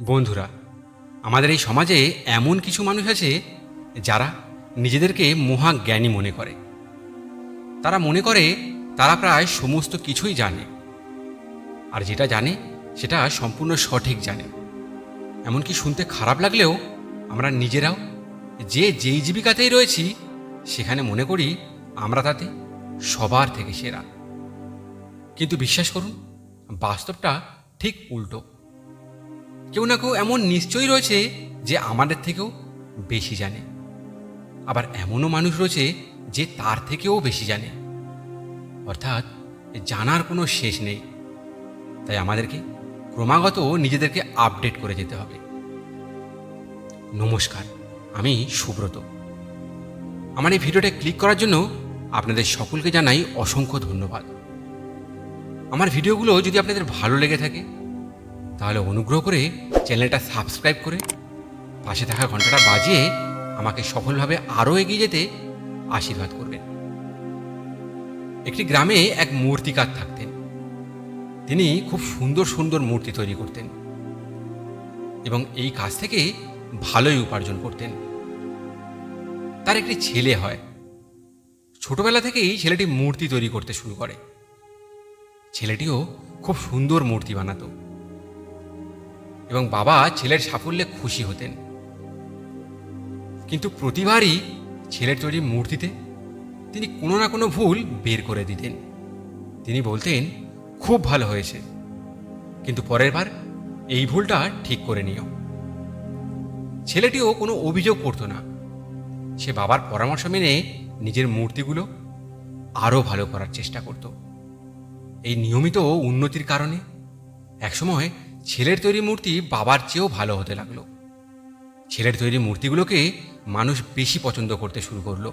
বন্ধুরা, আমাদের এই সমাজে এমন কিছু মানুষ আছে যারা নিজেদেরকে মহা জ্ঞানী মনে করে। তারা মনে করে তারা প্রায় সমস্ত কিছুই জানে, আর যেটা জানে সেটা সম্পূর্ণ সঠিক জানে। এমনকি শুনতে খারাপ লাগলেও আমরা নিজেরাও যে যেই জীবিকাতেই রয়েছি, সেখানে মনে করি আমরা তাতে সবার থেকে সেরা। কিন্তু বিশ্বাস করুন, বাস্তবটা ঠিক উল্টো। কেউ না কেউ এমন নিশ্চয়ই রয়েছে যে আমাদের থেকেও বেশি জানে। আবার এমনও মানুষ রয়েছে যে তার থেকেও বেশি জানে। অর্থাৎ জানার কোনো শেষ নেই। তাই আমাদেরকে ক্রমাগত নিজেদেরকে আপডেট করে যেতে হবে। নমস্কার, আমি সুব্রত। আমার এই ভিডিওটা ক্লিক করার জন্য আপনাদের সকলকে জানাই অসংখ্য ধন্যবাদ। আমার ভিডিওগুলো যদি আপনাদের ভালো লেগে থাকে তাহলে অনুগ্রহ করে চ্যানেলটা সাবস্ক্রাইব করে পাশে থাকা ঘন্টাটা বাজিয়ে আমাকে সফলভাবে আরও এগিয়ে যেতে আশীর্বাদ করবেন। একটি গ্রামে এক মূর্তিকার থাকতেন। তিনি খুব সুন্দর সুন্দর মূর্তি তৈরি করতেন এবং এই কাজ থেকে ভালোই উপার্জন করতেন। তার একটি ছেলে হয়। ছোটবেলা থেকেই ছেলেটি মূর্তি তৈরি করতে শুরু করে। ছেলেটিও খুব সুন্দর মূর্তি বানাতো। এবং বাবা ছেলের সাফল্যে খুশি হতেন। কিন্তু প্রতিবারই ছেলের তৈরি মূর্তিতে তিনি কোনো না কোনো ভুল বের করে দিতেন। তিনি বলতেন, খুব ভালো হয়েছে। কিন্তু পরের বার এই ভুলটা ঠিক করে নিও। ছেলেটিও কোনো অভিযোগ করতো না। সে বাবার পরামর্শ মেনে নিজের মূর্তিগুলো আরও ভালো করার চেষ্টা করত। এই নিয়মিত উন্নতির কারণে একসময় ছেলের তৈরি মূর্তি বাবার চেয়েও ভালো হতে লাগল। ছেলের তৈরি মূর্তিগুলোকে মানুষ বেশি পছন্দ করতে শুরু করল।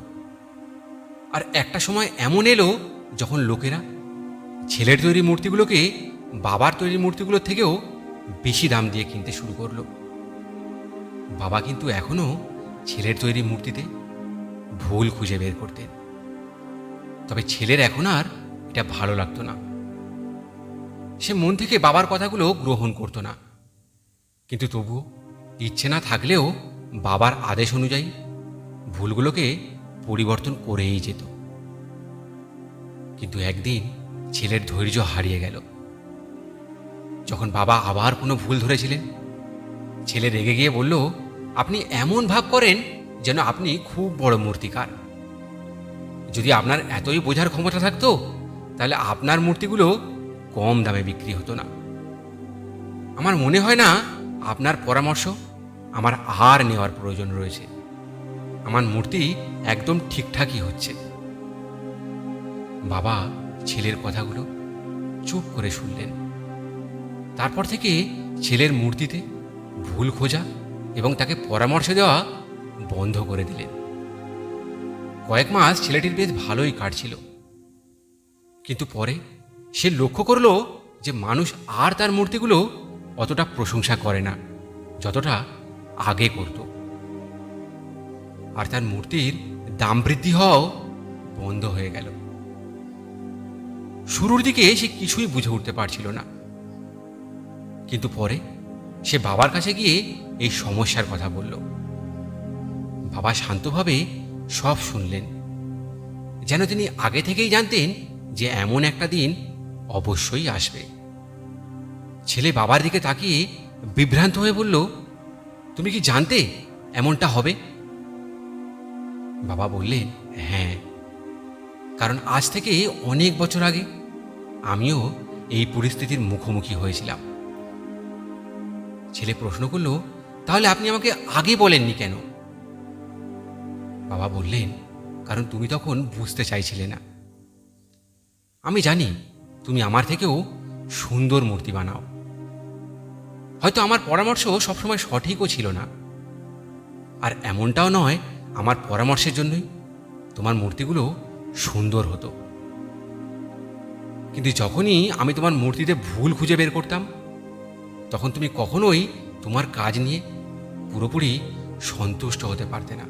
আর একটা সময় এমন এলো যখন লোকেরা ছেলের তৈরি মূর্তিগুলোকে বাবার তৈরি মূর্তিগুলোর থেকেও বেশি দাম দিয়ে কিনতে শুরু করল। বাবা কিন্তু এখনও ছেলের তৈরি মূর্তিতে ভুল খুঁজে বের করতেন। তবে ছেলের এখন আর এটা ভালো লাগতো না। সে মন থেকে বাবার কথাগুলো গ্রহণ করতো না। কিন্তু তবুও ইচ্ছে না থাকলেও বাবার আদেশ অনুযায়ী ভুলগুলোকে পরিবর্তন করেই যেত। কিন্তু একদিন ছেলের ধৈর্য হারিয়ে গেল। যখন বাবা আবার কোনো ভুল ধরেছিলেন, ছেলে রেগে গিয়ে বলল, আপনি এমন ভাব করেন যেন আপনি খুব বড় মূর্তিকার। যদি আপনার এতই বোঝার ক্ষমতা থাকতো, তাহলে আপনার মূর্তিগুলো কম দামে বিক্রি হতো না। আমার মনে হয় না আপনার পরামর্শ, আমার আর নেওয়ার প্রয়োজন রয়েছে। আমার মূর্তি একদম ঠিকঠাকই হচ্ছে। বাবা ছেলের কথাগুলো চুপ করে শুনলেন। তারপর থেকে ছেলের মূর্তিতে ভুল খোঁজা এবং তাকে পরামর্শ দেওয়া বন্ধ করে দিলেন। কয়েক মাস ছেলেটির বেশ ভালোই কাটছিল। কিন্তু পরে সে লক্ষ্য করল যে মানুষ আর তার মূর্তিগুলো অতটা প্রশংসা করে না, যতটা আগে করত। আর তার মূর্তির দাম বৃদ্ধি হওয়াও বন্ধ হয়ে গেল। শুরুর দিকে সে কিছুই বুঝে উঠতে পারছিল না। কিন্তু পরে সে বাবার কাছে গিয়ে এই সমস্যার কথা বলল। বাবা শান্তভাবে সব শুনলেন। যেন তিনি আগে থেকেই জানতেন যে এমন একটা দিন অবশ্যই আসবে। ছেলে বাবার দিকে তাকিয়ে বিভ্রান্ত হয়ে বলল, তুমি কি জানতে এমনটা হবে? বাবা বললেন হ্যাঁ কারণ আজ থেকে অনেক বছর আগে আমিও এই পরিস্থিতির মুখোমুখি হয়েছিলাম। ছেলে প্রশ্ন করল, তাহলে আপনি আমাকে আগে বলেননি কেন? বাবা বললেন, কারণ তুমি তখন বুঝতে চাইছিলে না। আমি জানি তুমি আমার থেকেও সুন্দর মূর্তি বানাও। হয়তো আমার পরামর্শ সবসময় সঠিকও ছিল না। আর এমনটাও নয়, আমার পরামর্শের জন্যই তোমার মূর্তিগুলো সুন্দর হতো। কিন্তু যখনই আমি তোমার মূর্তিতে ভুল খুঁজে বের করতাম, তখন তুমি কখনোই তোমার কাজ নিয়ে পুরোপুরি সন্তুষ্ট হতে পারতে না।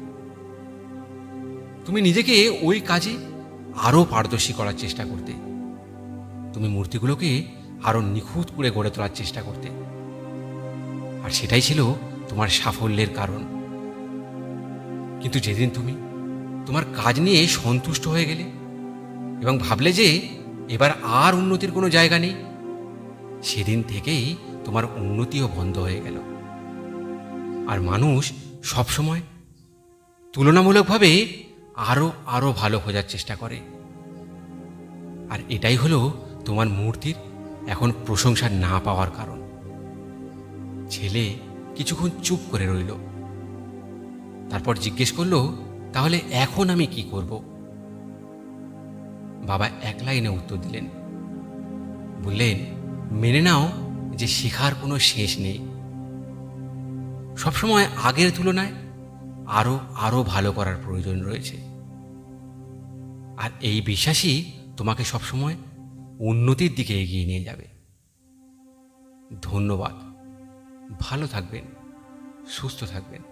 তুমি নিজেকে ওই কাজে আরও পারদর্শী করার চেষ্টা করতে। তুমি মূর্তিগুলোকে আরও নিখুঁত করে গড়ে তোলার চেষ্টা করতে। আর সেটাই ছিল তোমার সাফল্যের কারণ। কিন্তু যেদিন তুমি তোমার কাজ নিয়ে সন্তুষ্ট হয়ে গেলে এবং ভাবলে যে এবার আর উন্নতির কোনো জায়গা নেই, সেদিন থেকেই তোমার উন্নতিও বন্ধ হয়ে গেল। আর মানুষ সবসময় তুলনামূলকভাবে আরও আরও ভালো খোঁজার চেষ্টা করে। আর এটাই হলো তোমার মূর্তির এখন প্রশংসা না পাওয়ার কারণ। ছেলে কিছুক্ষণ চুপ করে রইল। তারপর জিজ্ঞেস করল, তাহলে এখন আমি কি করব? বাবা এক লাইনে উত্তর দিলেন, বললেন, মেনে নাও যে শেখার কোনো শেষ নেই। সবসময় আগের তুলনায় আরও আরও ভালো করার প্রয়োজন রয়েছে। আর এই বিশ্বাসই তোমাকে সবসময় উন্নতির দিকে এগিয়ে নিয়ে যাবে। ধন্যবাদ। ভালো থাকবেন সুস্থ থাকবেন।